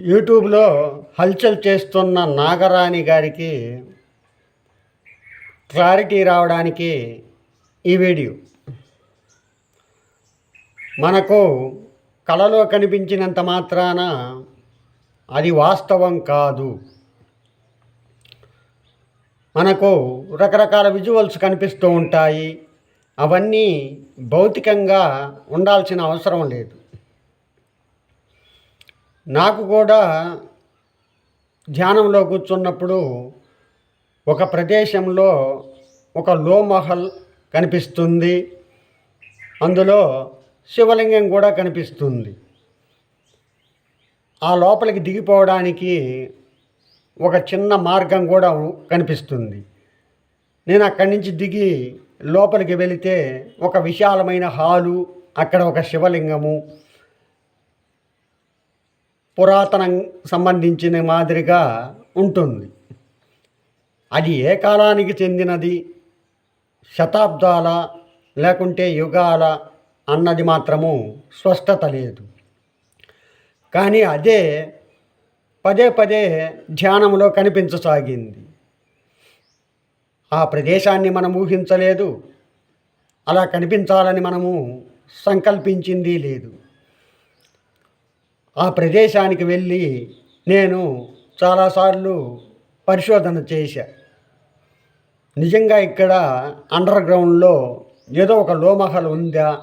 యూట్యూబ్లో హల్చల్ చేస్తున్న నాగరాణి గారికి క్లారిటీ రావడానికి ఈ వీడియో. మనకు కళలో కనిపించినంత మాత్రాన అది వాస్తవం కాదు. మనకు రకరకాల విజువల్స్ కనిపిస్తూ ఉంటాయి. అవన్నీ భౌతికంగా ఉండాల్సిన అవసరం లేదు. నాకు కూడా ధ్యానంలో కూర్చున్నప్పుడు ఒక ప్రదేశంలో ఒక లోమహల్ కనిపిస్తుంది. అందులో శివలింగం కూడా కనిపిస్తుంది. ఆ లోపలికి దిగిపోవడానికి ఒక చిన్న మార్గం కూడా కనిపిస్తుంది. నేను అక్కడి నుంచి దిగి లోపలికి వెళితే ఒక విశాలమైన హాలు అక్కడ ఒక శివలింగము పురాతనం సంబంధించిన మాదిరిగా ఉంటుంది. అది ఏ కాలానికి చెందినది? శతాబ్దాల లేకుంటే యుగాల అన్నది మాత్రము స్పష్టత లేదు. కానీ అదే పదే పదే ధ్యానంలో కనిపించసాగింది. ఆ ప్రదేశాన్ని మనం ఊహించలేదు. అలా కనిపించాలని మనము సంకల్పించింది లేదు. ఆ ప్రదేశానికి వెళ్ళి నేను చాలాసార్లు పరిశోధన చేశా. నిజంగా ఇక్కడ అండర్ గ్రౌండ్లో ఏదో ఒక లోమహల్ ఉందా?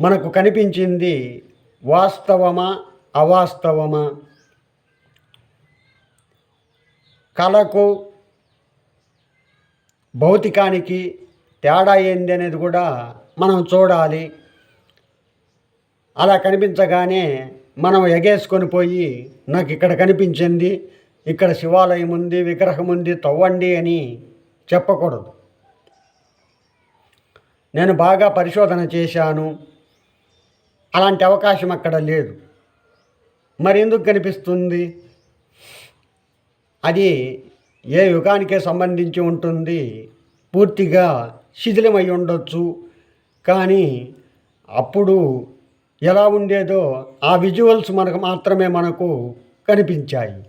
మనకు కనిపించింది వాస్తవమా అవాస్తవమా? కళకు భౌతికానికి తేడా ఏంది అనేది కూడా మనం చూడాలి. అలా కనిపించగానే మనం ఎగేసుకొని పోయి నాకు ఇక్కడ కనిపించింది ఇక్కడ శివాలయం ఉంది విగ్రహం ఉంది తవ్వండి అని చెప్పకూడదు. నేను బాగా పరిశోధన చేశాను. అలాంటి అవకాశం అక్కడ లేదు. మరి ఎందుకు కనిపిస్తుంది? అది ఏ యుగానికే సంబంధించి ఉంటుంది? పూర్తిగా శిథిలమై ఉండొచ్చు. కానీ అప్పుడు ఎలా ఉండేదో ఆ విజువల్స్ మనకు మాత్రమే మనకు కనిపించాయి.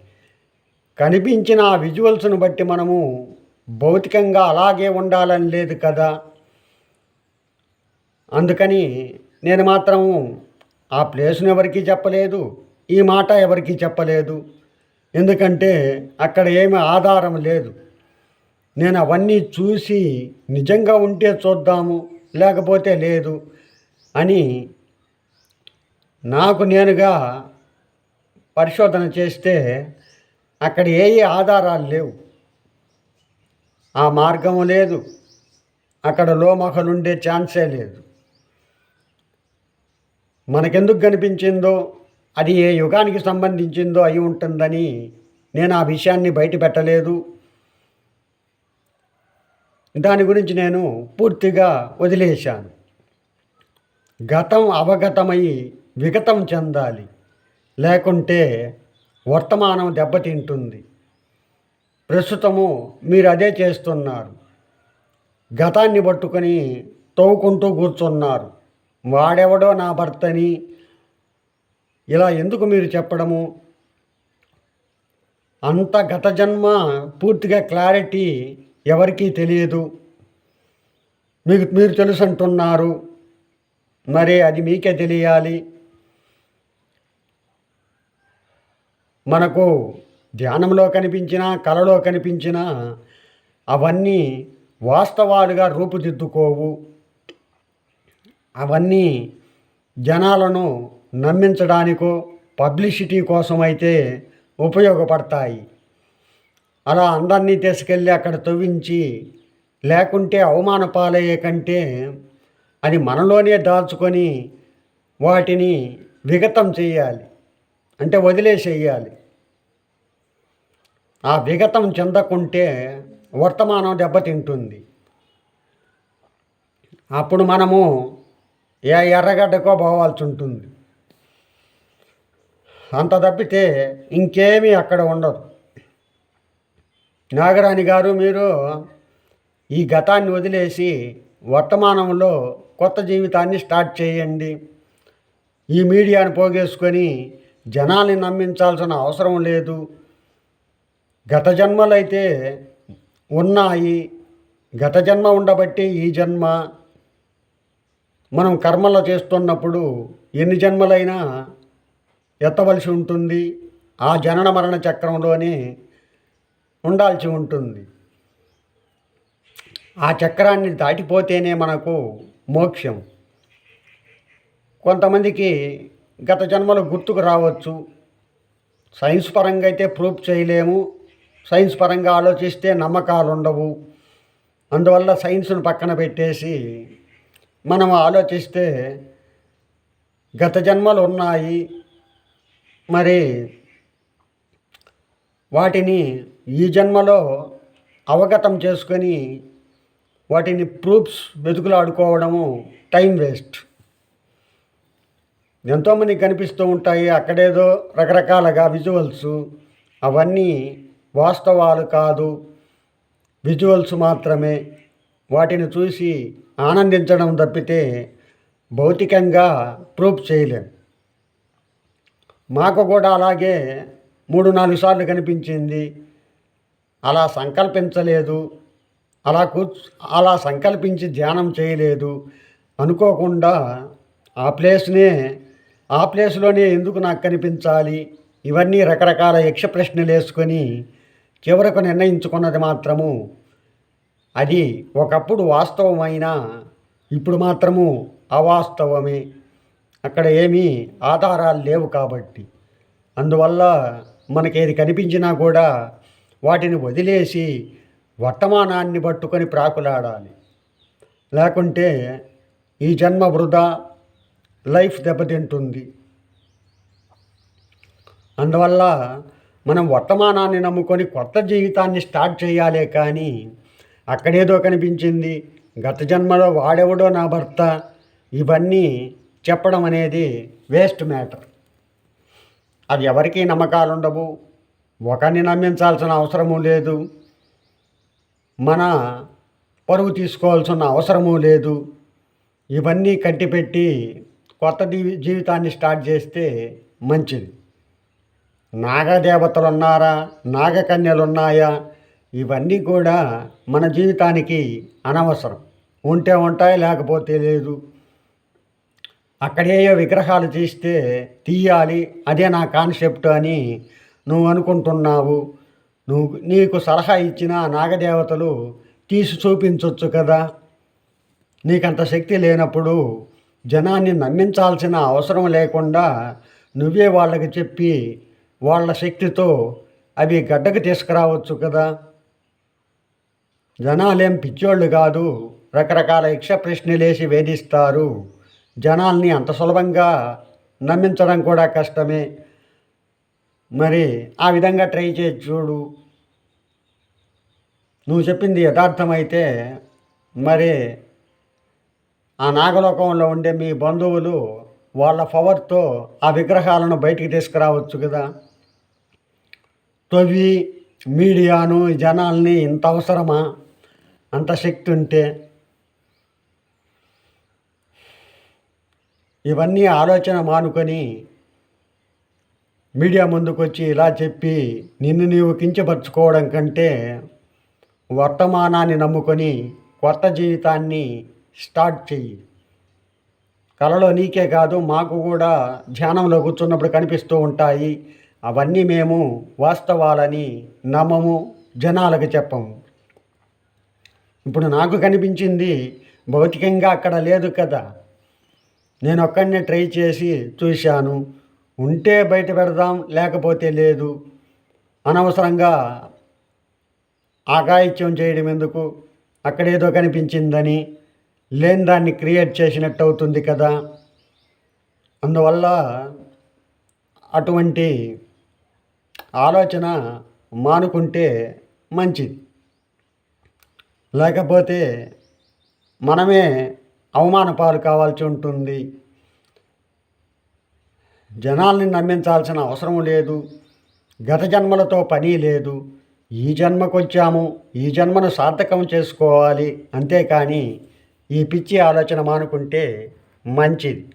కనిపించిన ఆ విజువల్స్ను బట్టి మనము భౌతికంగా అలాగే ఉండాలని లేదు కదా. అందుకని నేను మాత్రము ఆ ప్లేస్ను ఎవరికీ చెప్పలేదు ఈ మాట ఎవరికీ చెప్పలేదు. ఎందుకంటే అక్కడ ఏమి ఆధారం లేదు. నేను అవన్నీ చూసి నిజంగా ఉంటే చూద్దాము లేకపోతే లేదు అని నాకు నేనుగా పరిశోధన చేస్తే అక్కడ ఏ ఏ ఆధారాలు లేవు. ఆ మార్గం లేదు. అక్కడ లోమహలుండే ఛాన్సే లేదు. మనకెందుకు కనిపించిందో అది ఏ యుగానికి సంబంధించిందో అయి ఉంటుందని నేను ఆ విషయాన్ని బయట పెట్టలేదు. దాని గురించి నేను పూర్తిగా వదిలేశాను. గతం అవగతమై విగతం చెందాలి. లేకుంటే వర్తమానం దెబ్బతింటుంది. ప్రస్తుతము మీరు అదే చేస్తున్నారు. గతాన్ని పట్టుకొని తవ్వుకుంటూ కూర్చున్నారు. వాడెవడో నా భర్తని ఇలా ఎందుకు మీరు చెప్పడము? అంత గత జన్మ పూర్తిగా క్లారిటీ ఎవరికీ తెలియదు. మీకు మీరు తెలుసు అంటున్నారు మరి అది మీకే తెలియాలి. మనకు ధ్యానంలో కనిపించిన కలలో కనిపించిన అవన్నీ వాస్తవాలుగా రూపుదిద్దుకోవు. అవన్నీ జనాలను నమ్మించడానికో పబ్లిసిటీ కోసం అయితే ఉపయోగపడతాయి. అలా అందరినీ తీసుకెళ్ళి అక్కడ తవ్వించి లేకుంటే అవమాన పాలయ్యే కంటే అది మనలోనే దాచుకొని వాటిని విగతం చేయాలి. అంటే వదిలేసేయాలి. ఆ విగతం చెందకుంటే వర్తమానం దెబ్బతింటుంది. అప్పుడు మనము ఏ ఎర్రగడ్డకో పోవాల్సి ఉంటుంది అంత తప్పితే ఇంకేమీ అక్కడ ఉండదు. నాగరాణి గారు మీరు ఈ గతాన్ని వదిలేసి వర్తమానంలో కొత్త జీవితాన్ని స్టార్ట్ చేయండి. ఈ మీడియాను పోగేసుకొని జనాల్ని నమ్మించాల్సిన అవసరం లేదు. గత జన్మలైతే ఉన్నాయి. గత జన్మ ఉండబట్టి ఈ జన్మ. మనం కర్మలు చేస్తున్నప్పుడు ఎన్ని జన్మలైనా ఎత్తవలసి ఉంటుంది. ఆ జనన మరణ చక్రంలోనే ఉండాల్సి ఉంటుంది. ఆ చక్రాన్ని దాటిపోతేనే మనకు మోక్షం. కొంతమందికి గత జన్మలు గుర్తుకు రావచ్చు. సైన్స్ పరంగా అయితే ప్రూఫ్ చేయలేము. సైన్స్ పరంగా ఆలోచిస్తే నమ్మకాలు ఉండవు అందువల్ల సైన్స్ను పక్కన పెట్టేసి మనం ఆలోచిస్తే గత జన్మలు ఉన్నాయి. మరి వాటిని ఈ జన్మలో అవగతం చేసుకొని వాటిని ప్రూఫ్స్ వెతుకులాడుకోవడము టైం వేస్ట్. ఎంతోమంది కనిపిస్తూ ఉంటాయి. అక్కడేదో రకరకాలుగా విజువల్స్. అవన్నీ వాస్తవాలు కాదు. విజువల్స్ మాత్రమే. వాటిని చూసి ఆనందించడం తప్పితే భౌతికంగా ప్రూఫ్ చేయలేం. మాకు కూడా అలాగే మూడు నాలుగు సార్లు కనిపించింది. అలా సంకల్పించలేదు. అలా కూర్చు అలా సంకల్పించి ధ్యానం చేయలేదు. అనుకోకుండా ఆ ప్లేస్నే ఆ ప్లేస్లోనే ఎందుకు నాకు కనిపించాలి? ఇవన్నీ రకరకాల యక్ష ప్రశ్నలు వేసుకొని చివరకు నిర్ణయించుకున్నది మాత్రము. అది ఒకప్పుడు వాస్తవమైన ఇప్పుడు మాత్రము అవాస్తవమే. అక్కడ ఏమీ ఆధారాలు లేవు కాబట్టి. అందువల్ల మనకేది కనిపించినా కూడా వాటిని వదిలేసి వర్తమానాన్ని పట్టుకొని ప్రాకులాడాలి. లేకుంటే ఈ జన్మ వృధా లైఫ్ దెబ్బతింటుంది. అందువల్ల మనం వర్తమానాన్ని నమ్ముకొని కొత్త జీవితాన్ని స్టార్ట్ చేయాలే కానీ అక్కడేదో కనిపించింది. గత జన్మలో వాడెవడో నా భర్త. ఇవన్నీ చెప్పడం అనేది వేస్ట్ మ్యాటర్. అది ఎవరికీ నమ్మకాలు ఉండవు ఒకరిని నమ్మించాల్సిన అవసరము లేదు. మన పరువు తీసుకోవాల్సిన అవసరము లేదు. ఇవన్నీ కట్టిపెట్టి కొత్త జీవితాన్ని స్టార్ట్ చేస్తే మంచిది. నాగదేవతలు ఉన్నారా నాగకన్యలు ఉన్నాయా ఇవన్నీ కూడా మన జీవితానికి అనవసరం. ఉంటే ఉంటాయి లేకపోతే లేదు. అక్కడేయో విగ్రహాలు తీస్తే తీయాలి అదే నా కాన్సెప్ట్ అని నువ్వు అనుకుంటున్నావు. నువ్వు నీకు సలహా ఇచ్చిన నాగదేవతలు తీసి చూపించవచ్చు కదా. నీకంత శక్తి లేనప్పుడు జనాన్ని నమ్మించాల్సిన అవసరం లేకుండా నువ్వే వాళ్ళకి చెప్పి వాళ్ళ శక్తితో అవి గడ్డకు తీసుకురావచ్చు కదా. జనాలేం పిచ్చోళ్ళు కాదు. రకరకాల యక్ష ప్రశ్నలేసి వేధిస్తారు. జనాల్ని అంత సులభంగా నమ్మించడం కూడా కష్టమే. మరి ఆ విధంగా ట్రై చేసి చూడు. నువ్వు చెప్పింది యథార్థమైతే మరి ఆ నాగలోకంలో ఉండే మీ బంధువులు వాళ్ళ పవర్తో ఆ విగ్రహాలను బయటికి తీసుకురావచ్చు కదా. తొవి మీడియాను జనాల్ని ఇంత అవసరమా? అంత శక్తి ఉంటే. ఇవన్నీ ఆలోచన మానుకొని మీడియా ముందుకొచ్చి ఇలా చెప్పి నిన్ను నీవు కించపరుచుకోవడం కంటే వర్తమానాన్ని నమ్ముకొని కొత్త జీవితాన్ని స్టార్ట్ చెయ్యి. కళలో నీకే కాదు మాకు కూడా ధ్యానంలో కూర్చున్నప్పుడు కనిపిస్తూ ఉంటాయి. అవన్నీ మేము వాస్తవాలని నమ్మము జనాలకు చెప్పము ఇప్పుడు నాకు కనిపించింది భౌతికంగా అక్కడ లేదు కదా. నేను ఒక్కడినే ట్రై చేసి చూశాను. ఉంటే బయట పెడదాం లేకపోతే లేదు. అనవసరంగా ఆగాయిత్యం చేయడం ఎందుకు? అక్కడేదో కనిపించిందని లేని దాన్ని క్రియేట్ చేసినట్టు అవుతుంది కదా. అందువల్ల అటువంటి ఆలోచన మానుకుంటే మంచిది. లేకపోతే మనమే అవమాన పాలు కావాల్సి ఉంటుంది. జనాల్ని నమ్మించాల్సిన అవసరం లేదు. గత జన్మలతో పని లేదు. ఈ జన్మకొచ్చాము ఈ జన్మను సార్థకం చేసుకోవాలి. అంతేకాని ఈ పిచ్చి ఆలోచన మానుకుంటే మంచిది.